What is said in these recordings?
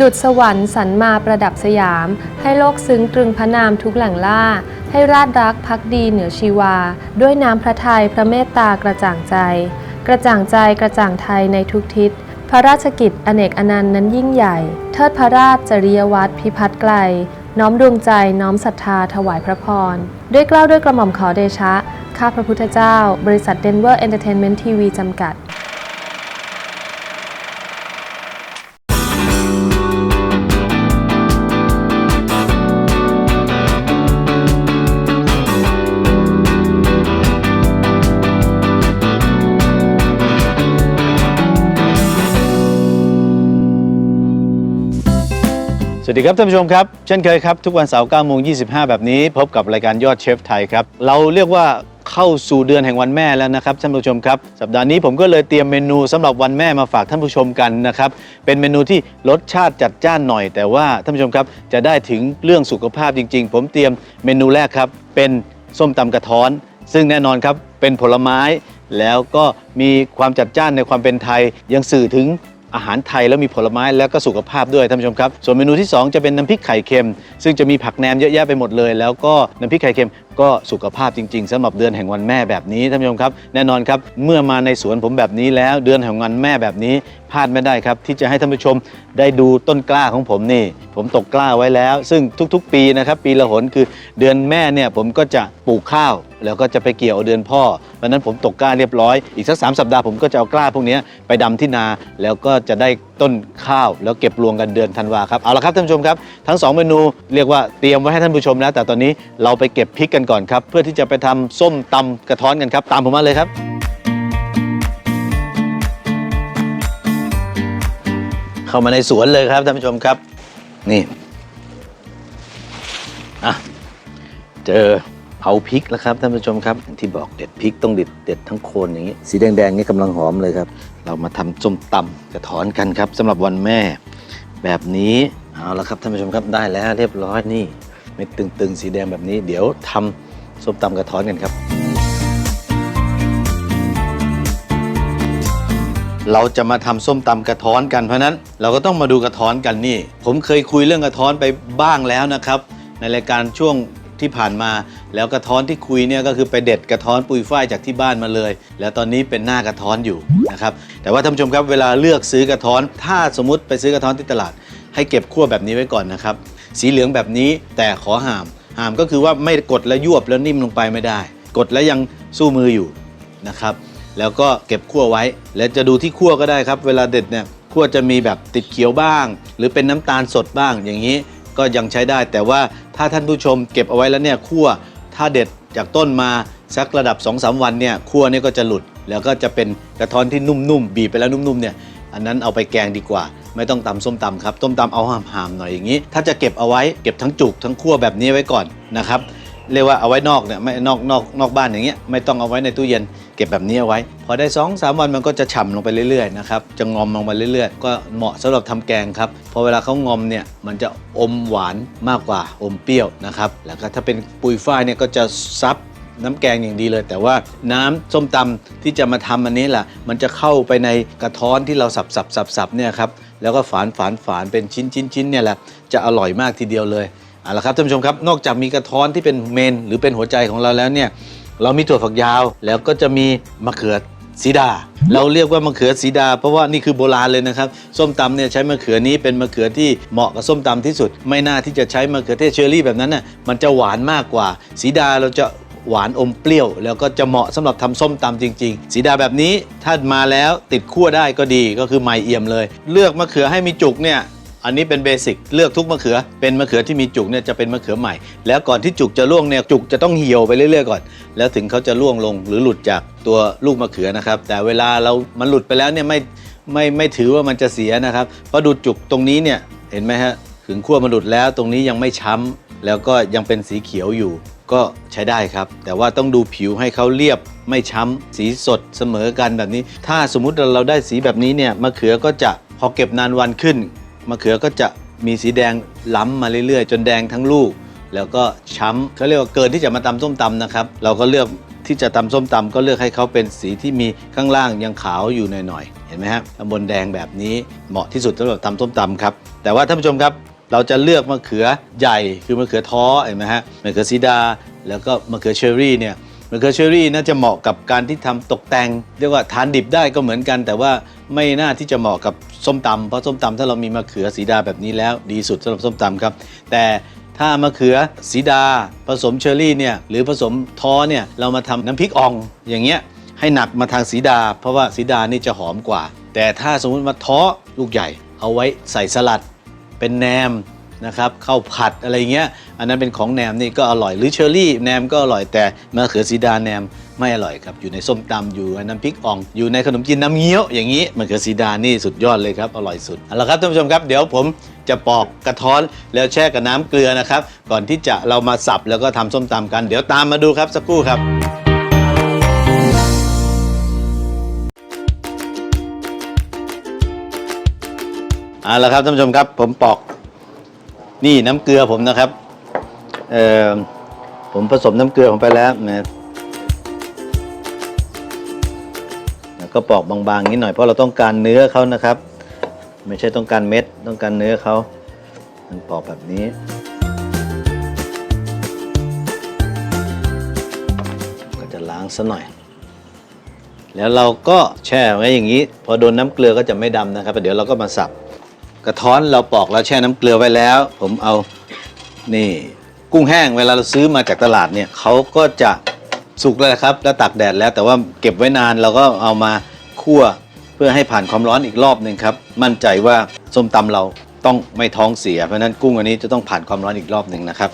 ดุดสวรรค์สรรมาประดับสยาม ให้โลกซึ้งตรึงพระนามทุกแหล่งล่า ให้ราชรักพักดีเหนือชีวา ด้วยน้ำพระทัยพระเมตตากระจ่างใจ กระจ่างใจกระจ่างไทยในทุกทิศ พระราชกิจอเนกอนันต์นั้นยิ่งใหญ่ เทิดพระราชจริยวัตรพิพัฒน์ไกล น้อมดวงใจน้อมศรัทธาถวายพระพร ด้วยเกล้าวด้วยกระหม่อมขอเดชะ ข้าพระพุทธเจ้า บริษัทเดนเวอร์เอนเตอร์เทนเมนต์ทีวีจำกัด วัสดีครับท่านผู้ชมครับ เช่นเคยครับ ทุกวันเสาร์9โมง25 แบบนี้ พบกับรายการยอดเชฟไทยครับ เราเรียกว่าเข้าสู่เดือนแห่งวันแม่แล้วนะครับท่านผู้ชมครับ สัปดาห์นี้ผมก็เลยเตรียมเมนูสำหรับวันแม่มาฝากท่านผู้ชมกันนะครับ เป็นเมนูที่รสชาติจัดจ้านหน่อย แต่ว่าท่านผู้ชมครับจะได้ถึงเรื่องสุขภาพจริง ๆ ผมเตรียมเมนูแรกครับ เป็นส้มตำกระท้อน ซึ่งแน่นอนครับเป็นผลไม้ แล้วก็มีความจัดจ้านในความเป็นไทยยังสื่อถึง อาหารไทยแล้วมีผลไม้แล้วก็สุขภาพด้วยท่านผู้ชมครับ ส่วนเมนูที่ 2 จะเป็นน้ำพริกไข่เค็ม ซึ่งจะมีผักแหนมเยอะแยะไปหมดเลย แล้วก็น้ำพริกไข่เค็ม ก็สุขภาพจริง ๆสำหรับเดือนแห่งวันแม่แบบนี้ท่านผู้ชมครับ แน่นอนครับ เมื่อมาในสวนผมแบบนี้แล้วเดือนแห่งวันแม่แบบนี้พลาดไม่ได้ครับ ที่จะให้ท่านผู้ชมได้ดูต้นกล้าของผมนี่ ผมตกกล้าไว้แล้ว ซึ่งทุกๆ ปีนะครับ ปีละหนคือเดือนแม่เนี่ยผมก็จะปลูกข้าว แล้วก็จะไปเกี่ยวเดือนพ่อเพราะนั้นผมตกกล้าเรียบร้อยอีกสักสามสัปดาห์ผมก็จะเอากล้าพวกนี้ไปดำที่นาแล้วก็จะได้ต้นข้าวแล้วเก็บรวงกันเดือนธันวาครับเอาละครับท่านผู้ชมครับทั้งสองเมนูเรียกว่าเตรียมไว้ให้ท่านผู้ชมแล้วแต่ตอนนี้เราไปเก็บพริกกันก่อนครับเพื่อที่จะไปทำส้มตำกระท้อนกันครับ ตามผมมาเลยครับ เข้ามาในสวนเลยครับท่านผู้ชมครับ นี่อะเจอ เผาพริกแล้วครับท่านผู้ชมครับอย่างที่บอกเด็ดพริกต้องเด็ดเด็ดทั้งโคนอย่างนี้สีแดงๆนี่กำลังหอมเลยครับ เรามาทำส้มตำกระถอนกันครับสำหรับวันแม่ แบบนี้เอาละครับท่านผู้ชมครับได้แล้วเรียบร้อยนี่เม็ดตึงๆ สีแดงแบบนี้ เดี๋ยวทำส้มตำกระท้อนกันครับ เราจะมาทำส้มตำกระท้อนกันเพราะนั้น เราก็ต้องมาดูกระท้อนกันนี่ ผมเคยคุยเรื่องกระท้อนไปบ้างแล้วนะครับ ในรายการช่วง ที่ผ่านมา แล้วกระท้อนที่คุยเนี่ยก็คือไปเด็ดกระท้อนปุยฝ้ายจากที่บ้านมาเลย แล้วตอนนี้เป็นหน้ากระท้อนอยู่นะครับแต่ว่าท่านผู้ชมครับเวลาเลือกซื้อกระท้อน ถ้าสมมติไปซื้อกระท้อนที่ตลาด ให้เก็บขั้วแบบนี้ไว้ก่อนนะครับสีเหลืองแบบนี้แต่ขอห้ามห้ามก็คือว่าไม่กดแล้วยวบแล้วนิ่มลงไปไม่ได้ กดแล้วยังสู้มืออยู่นะครับแล้วก็เก็บขั้วไว้ แล้วจะดูที่ขั้วก็ได้ครับ เวลาเด็ดเนี่ยขั้วจะมีแบบติดเขียวบ้าง หรือเป็นน้ำตาลสดบ้างอย่างนี้ ก็ยังใช้ได้ แต่ว่าถ้าท่านผู้ชมเก็บเอาไว้แล้วเนี่ยขั่วถ้าเด็ดจากต้นมาสักระดับ 2-3 วันเนี่ยขั่วเนี่ยก็จะหลุด แล้วก็จะเป็นกระท้อนที่นุ่มๆบีบไปแล้วนุ่มๆเนี่ยอันนั้นเอาไปแกงดีกว่า ไม่ต้องตำส้มตำครับต้มตำเอาหามๆหน่อยอย่างนี้ ถ้าจะเก็บเอาไว้เก็บทั้งจุกทั้งขั่วแบบนี้ไว้ก่อนนะครับ เรียกว่าเอาไว้นอกเนี่ยไม่นอกนอกนอกบ้านอย่างเงี้ยไม่ต้องเอาไว้ในตู้เย็นเก็บแบบนี้เอาไว้ พอได้2อสวันมันก็จะฉ่ำลงไปเรื่อยๆนะครับจะงอมลงไปเรื่อยๆ ก็เหมาะสำหรับทำแกงครับพอเวลาเขางอมเนี่ยมันจะอมหวานมากกว่าอมเปรี้ยวนะครับแล้วก็ถ้าเป็นปุยฝ้ายเนี่ยก็จะซับน้ำแกงอย่างดีเลย แต่ว่าน้ำส้มตำที่จะมาทำอันนี้แหละมันจะเข้าไปในกระท้อนที่เราสับสับสับสับเนี่ยครับแล้วก็ฝานฝานฝานเป็นชิ้นชิ้นชิ้นเนี่ยแหละจะอร่อยมากทีเดียวเลย เอาละครับท่านผู้ชมครับนอกจากมีกระท้อนที่เป็นเมนหรือเป็นหัวใจของเราแล้วเนี่ยเรามีถั่วฝักยาวแล้วก็จะมีมะเขือสีดา เราเรียกว่ามะเขือสีดา เพราะว่านี่คือโบราณเลยนะครับ ส้มตำเนี่ยใช้มะเขือนี้เป็นมะเขือที่เหมาะกับส้มตำที่สุด ไม่น่าที่จะใช้มะเขือเทศเชอรี่แบบนั้นน่ะมันจะหวานมากกว่า สีดาเราจะหวานอมเปรี้ยว แล้วก็จะเหมาะสำหรับทำส้มตำจริง ๆ สีดาแบบนี้ถ้ามาแล้วติดขั้วได้ก็ดีก็คือไม่เอี่ยมเลย เลือกมะเขือให้มีจุกเนี่ย อันนี้เป็นเบสิกเลือกทุกมะเขือ เป็นมะเขือที่มีจุกเนี่ยจะเป็นมะเขือใหม่ แล้วก่อนที่จุกจะร่วงเนี่ยจุกจะต้องเหี่ยวไปเรื่อยๆก่อน แล้วถึงเขาจะร่วงลงหรือหลุดจากตัวลูกมะเขือนะครับ แต่เวลาเรามันหลุดไปแล้วเนี่ยไม่ไม่ไม่ถือว่ามันจะเสียนะครับเพราะดูจุกตรงนี้เนี่ยเห็นไหมฮะถึงขั้วมันหลุดแล้วตรงนี้ยังไม่ช้ำแล้วก็ยังเป็นสีเขียวอยู่ก็ใช้ได้ครับ แต่ว่าต้องดูผิวให้เขาเรียบไม่ช้ำสีสดเสมอกันแบบนี้ ถ้าสมมุติเราได้สีแบบนี้เนี่ยมะเขือก็จะพอเก็บนานวันขึ้น มะเขือก็จะมีสีแดงล้ำมาเรื่อยๆ จนแดงทั้งลูก แล้วก็ช้ำเขาเรียกว่าเกินที่จะมาตำส้มตำนะครับ เราก็เลือกที่จะตำส้มตำก็เลือกให้เขาเป็นสีที่มีข้างล่างยังขาวอยู่หน่อยๆเห็นไหมฮะข้างบนแดงแบบนี้เหมาะที่สุดสำหรับตำส้มตำครับ แต่ว่าท่านผู้ชมครับเราจะเลือกมะเขือใหญ่คือมะเขือท้อเห็นไหมฮะมะเขือสีดา แล้วก็มะเขือเชอรี่เนี่ย มะเขือเชอรี่น่าจะเหมาะกับการที่ทำตกแต่ง เรียกว่าทานดิบได้ก็เหมือนกัน แต่ว่าไม่น่าที่จะเหมาะกับส้มตำเพราะส้มตำถ้าเรามีมะเขือสีดาแบบนี้แล้ว ดีสุดสำหรับส้มตำครับ แต่ถ้ามะเขือสีดา ผสมเชอรี่เนี่ยหรือผสมท้อเนี่ยเรามาทำน้ำพริกอ่องอย่างเงี้ยให้หนักมาทางสีดา เพราะว่าสีดานี่จะหอมกว่า แต่ถ้าสมมุติมาท้อลูกใหญ่ เอาไว้ใส่สลัด เป็นแหนม นะครับข้าวผัดอะไรเงี้ย อันนั้นเป็นของแหนมนี่ก็อร่อยหรือเชอรี่แหนมก็อร่อยแต่มะเขือสีดาแหนมไม่อร่อยครับอยู่ในส้มตำอยู่ในน้ำพริกอ่อง อยู่ในขนมจีนน้ำเงี้ยวอย่างนี้มะเขือสีดานี่สุดยอดเลยครับอร่อยสุดเอาละครับท่านผู้ชมครับเดี๋ยวผมจะปอกกระท้อนแล้วแช่กับน้ำเกลือนะครับ ก่อนที่จะเรามาสับแล้วก็ทำส้มตำกัน เดี๋ยวตามมาดูครับสักครู่ครับเอาละครับท่านผู้ชมครับผมปอก นี่น้ำเกลือผมนะครับ เอ่อ ผมผสมน้ำเกลือผมไปแล้วนะก็ปอกบางๆนิดหน่อยเพราะเราต้องการเนื้อเขานะครับ ไม่ใช่ต้องการเม็ดต้องการเนื้อเขามันปอกแบบนี้ก็จะล้างซะหน่อย แล้วเราก็แช่ไว้อย่างนี้ พอโดนน้ำเกลือก็จะไม่ดำนะครับเดี๋ยวเราก็มาสับ กระท้อนเราปอกแล้วแช่น้ำเกลือไว้แล้ว ผมเอานี่กุ้งแห้งเวลาเราซื้อมาจากตลาดเนี่ยเขาก็จะสุกแล้วครับ แล้วตากแดดแล้ว แต่ว่าเก็บไว้นานเราก็เอามาคั่วเพื่อให้ผ่านความร้อนอีกรอบหนึ่งครับ มั่นใจว่าส้มตำเราต้องไม่ท้องเสียเพราะนั้นกุ้งอันนี้จะต้องผ่านความร้อนอีกรอบหนึ่งนะครับ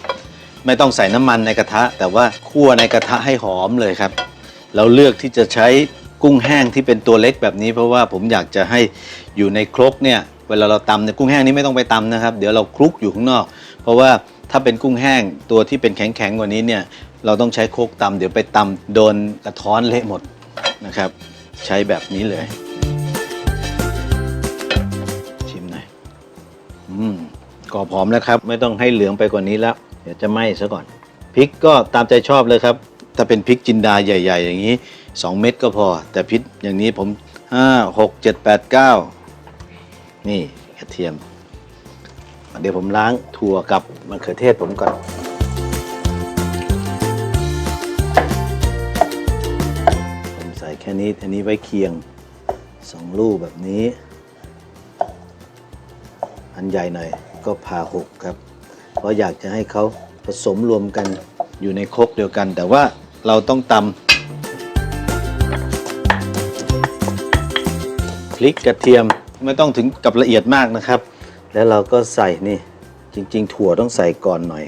ไม่ต้องใส่น้ำมันในกระทะ แต่ว่าคั่วในกระทะให้หอมเลยครับ เราเลือกที่จะใช้กุ้งแห้งที่เป็นตัวเล็กแบบนี้ เพราะว่าผมอยากจะให้อยู่ในครกเนี่ย เวลาเราตำเนี่ยกุ้งแห้งนี้ไม่ต้องไปตำนะครับ เดี๋ยวเราคลุกอยู่ข้างนอก เพราะว่าถ้าเป็นกุ้งแห้งตัวที่เป็นแข็งๆกว่านี้เนี่ยเราต้องใช้โคกตำเดี๋ยวไปตำโดนกระท้อนเละหมดนะครับ ใช้แบบนี้เลย ชิมหน่อยอืมกรอบหอมแล้วครับ ไม่ต้องให้เหลืองไปกว่านี้แล้ว เดี๋ยวจะไหม้ซะก่อนพริกก็ตามใจชอบเลยครับ ถ้าเป็นพริกจินดาใหญ่ ๆ อย่างนี้ 2 เม็ดก็พอ แต่พริกอย่างนี้ผม5 6 7 8 9 นี่กระเทียม เดี๋ยวผมล้างถั่วกับมะเขือเทศผมก่อน ผมใส่แค่นี้อันนี้ไว้เคียง2ลูกแบบนี้ อันใหญ่หน่อยก็ผ่าหกครับ เพราะอยากจะให้เขาผสมรวมกันอยู่ในครกเดียวกัน แต่ว่าเราต้องตำพริกกระเทียม ไม่ต้องถึงกับละเอียดมากนะครับ แล้วเราก็ใส่นี่จริง ๆ ถั่วต้องใส่ก่อนหน่อย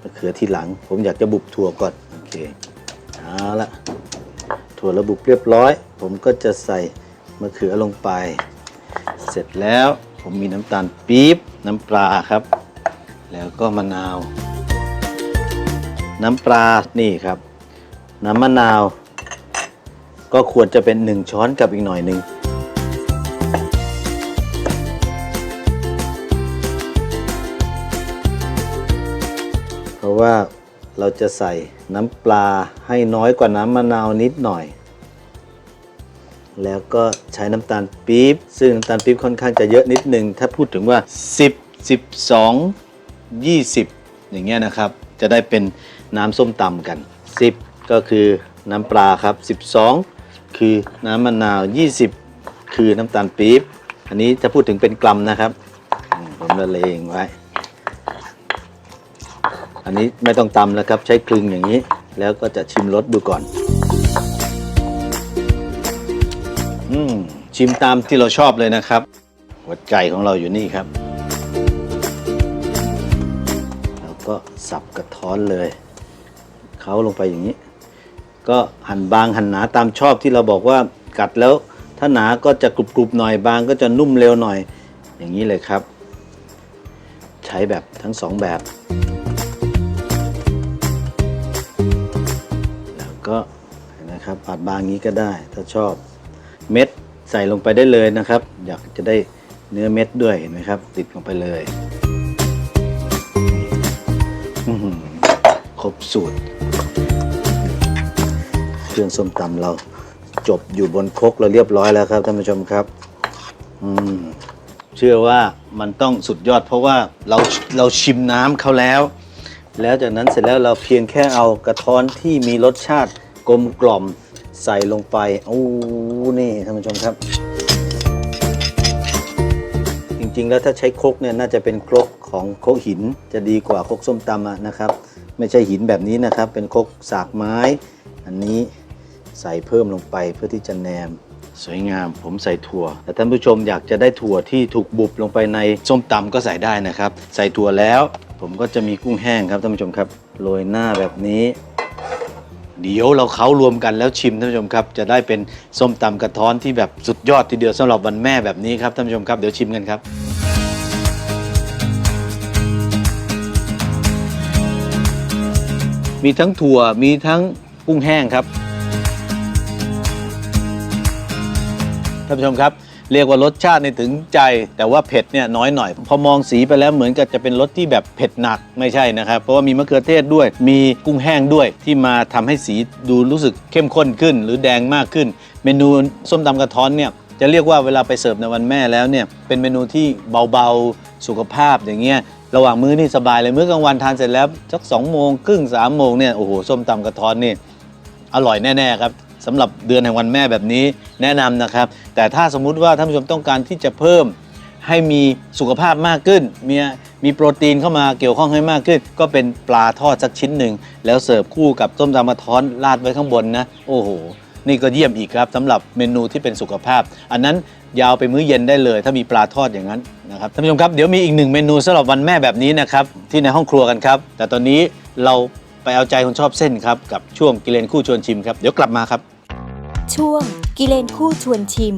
มะเขือทีหลัง ผมอยากจะบุบถั่วก่อนโอเคเอาละถั่วระบุบเรียบร้อย ผมก็จะใส่มะเขือลงไป เสร็จแล้วผมมีน้ำตาลปี๊บน้ำปลาครับ แล้วก็มะนาว น้ำปลานี่ครับ น้ำมะนาว ก็ควรจะเป็นหนึ่งช้อนกับอีกหน่อยหนึ่ง ราะว่าเราจะใส่น้ำปลาให้น้อยกว่าน้ำมะนาวนิดหน่อย แล้วก็ใช้น้ำตาลปี๊บซึ่งน้ำตาลปี๊บค่อนข้างจะเยอะนิดนึง ถ้าพูดถึงว่า 10 12 20 อย่างเงี้ยนะครับ จะได้เป็นน้ำส้มตำกัน 10 ก็คือน้ำปลาครับ 12 คือน้ำมะนาว 20 คือน้ำตาลปี๊บอันนี้จะพูดถึงเป็นกรัมนะครับ ผมละเลงไว้ อันนี้ไม่ต้องตำแล้วครับใช้คลึงอย่างนี้ แล้วก็จะชิมรสดูก่อน อืมชิมตามที่เราชอบเลยนะครับ หัวใจของเราอยู่นี่ครับ แล้วก็สับกระท้อนเลยเขาลงไปอย่างนี้ ก็หั่นบางหั่นหนาตามชอบที่เราบอกว่ากัดแล้ว ถ้าหนาก็จะกรุบๆหน่อยบางก็จะนุ่มเร็วหน่อย อย่างนี้เลยครับ ใช้แบบทั้งสองแบบ ก็นะครับปาดบางนี้ก็ได้ ถ้าชอบเม็ดใส่ลงไปได้เลยนะครับ อยากจะได้เนื้อเม็ดด้วยเห็นไหมครับ ติดลงไปเลยครบสูตร เครื่องส้มตำเราจบอยู่บนครกเราเรียบร้อยแล้วครับท่านผู้ชมครับอืมเชื่อว่ามันต้องสุดยอดเพราะว่าเราเราชิมน้ำเขาแล้ว แล้วจากนั้นเสร็จแล้วเราเพียงแค่เอากระท้อนที่มีรสชาติกลมกล่อมใส่ลงไปโอ้นี่ท่านผู้ชมครับ จริงๆแล้วถ้าใช้ครกเนี่ยน่าจะเป็นครกของครกหินจะดีกว่าครกส้มตำนะครับ ไม่ใช่หินแบบนี้นะครับ เป็นครกสากไม้ อันนี้ใส่เพิ่มลงไปเพื่อที่จะแนมสวยงาม ผมใส่ถั่ว แต่ท่านผู้ชมอยากจะได้ถั่วที่ถูกบุบลงไปในส้มตำก็ใส่ได้นะครับ ใส่ถั่วแล้ว ผมก็จะมีกุ้งแห้งครับท่านผู้ชมครับโรยหน้าแบบนี้ เดี๋ยวเราเขารวมกันแล้วชิมท่านผู้ชมครับ จะได้เป็นส้มตำกระท้อนที่แบบสุดยอดทีเดียวสำหรับวันแม่แบบนี้ครับท่านผู้ชมครับเดี๋ยวชิมกันครับ มีทั้งถั่วมีทั้งกุ้งแห้งครับท่านผู้ชมครับ เรียกว่ารสชาติในถึงใจแต่ว่าเผ็ดเนี่ยน้อยหน่อย พอมองสีไปแล้วเหมือนกับจะเป็นรสที่แบบเผ็ดหนักไม่ใช่นะครับ เพราะว่ามีมะเขือเทศด้วย มีกุ้งแห้งด้วยที่มาทำให้สีดูรู้สึกเข้มข้นขึ้น หรือแดงมากขึ้น เมนูส้มตำกระท้อนเนี่ยจะเรียกว่าเวลาไปเสิร์ฟในวันแม่แล้วเนี่ยเป็นเมนูที่เบาๆสุขภาพอย่างเงี้ยระหว่างมื้อนี่สบายเลยมื้อกลางวันทานเสร็จแล้วสักสองโมงครึ่งสามโมงเนี่ยโอ้โหส้มตำกระท้อนนี่อร่อยแน่ๆครับ สำหรับเดือนแห่งวันแม่แบบนี้แนะนำนะครับ แต่ถ้าสมมุติว่าท่านผู้ชมต้องการที่จะเพิ่มให้มีสุขภาพมากขึ้น มีมีโปรตีนเข้ามาเกี่ยวข้องให้มากขึ้น ก็เป็นปลาทอดสักชิ้นหนึ่ง แล้วเสิร์ฟคู่กับต้มตำมะท้อนราดไว้ข้างบนนะ โอ้โห นี่ก็เยี่ยมอีกครับสำหรับเมนูที่เป็นสุขภาพ อันนั้นยาวไปมื้อเย็นได้เลย ถ้ามีปลาทอดอย่างนั้นนะครับท่านผู้ชมครับเดี๋ยวมีอีกหนึ่งเมนูสำหรับวันแม่แบบนี้นะครับที่ในห้องครัวกันครับ แต่ตอนนี้เราไปเอาใจคนชอบเส้นครับกับช่วงกิเลนคู่ชวนชิมครับเดี๋ยวกลับมาครับ ช่วง กิเลนคู่ชวนชิม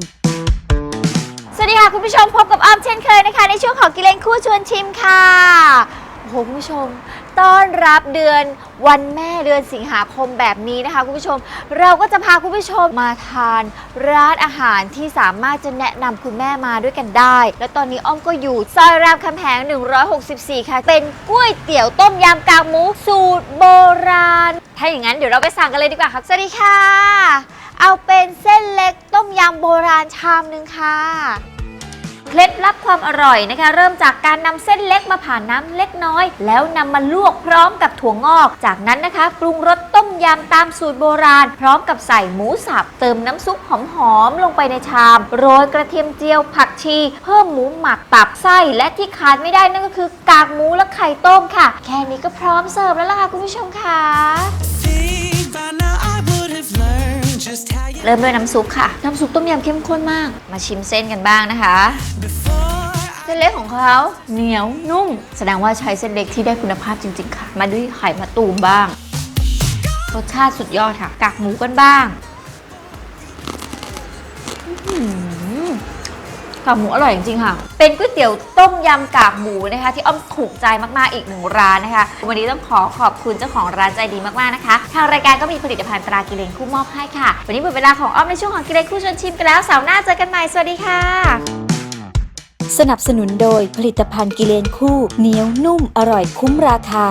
สวัสดีค่ะคุณผู้ชมพบกับอ้อมเช่นเคยนะคะ ในช่วงของกิเลนคู่ชวนชิมค่ะโอ้โหคุณผู้ชม ต้อนรับเดือนวันแม่เดือนสิงหาคมแบบนี้นะคะคุณผู้ชม เราก็จะพาคุณผู้ชมมาทานร้านอาหารที่สามารถจะแนะนำคุณแม่มาด้วยกันได้ แล้วตอนนี้อ้อมก็อยู่ซอยรามคำแหง 164 ค่ะ เป็นก๋วยเตี๋ยวต้มยำกากหมูสูตรโบราณ ถ้าอย่างนั้นเดี๋ยวเราไปสั่งกันเลยดีกว่าครับสวัสดีค่ะ เอาเป็นเส้นเล็กต้มยำโบราณชามหนึ่งค่ะ เคล็ดลับความอร่อยนะคะ เริ่มจากการนำเส้นเล็กมาผ่านน้ำเล็กน้อย แล้วนำมาลวกพร้อมกับถั่วงอก จากนั้นนะคะ ปรุงรสต้มยำตามสูตรโบราณ พร้อมกับใส่หมูสับเติมน้ำซุปหอมๆลงไปในชาม โรยกระเทียมเจียวผักชี เพิ่มหมูหมักตับไส้และที่ขาดไม่ได้นั่นก็คือกากหมูและไข่ต้มค่ะ แค่นี้ก็พร้อมเสิร์ฟแล้วล่ะค่ะคุณผู้ชมค่ะ เริ่มด้วยน้ำซุปค่ะ น้ำซุปต้มยำเข้มข้นมาก มาชิมเส้นกันบ้างนะคะ before เส้นเล็กของเขาเหนียวนุ่ม แสดงว่าใช้เส้นเล็กที่ได้คุณภาพจริง ๆ ค่ะ มาด้วยไข่มะตูมบ้าง รสชาติสุดยอดค่ะ กากหมูกันบ้างอื้อหือ กากหมูอร่อยจริงๆค่ะ เป็นก๋วยเตี๋ยวต้มยำกากหมูนะคะ ที่อ้อมถูกใจมากๆอีกหนึ่งร้านนะคะ วันนี้ต้องขอขอบคุณเจ้าของร้านใจดีมากๆนะคะทางรายการก็มีผลิตภัณฑ์ตรากิเลนคู่มอบให้ค่ะ วันนี้หมดเวลาของอ้อมในช่วงของกิเลนคู่ชวนชิมกันแล้วเสาร์หน้าเจอกันใหม่สวัสดีค่ะ สนับสนุนโดยผลิตภัณฑ์กิเลนคู่เหนียวนุ่มอร่อยคุ้มราคา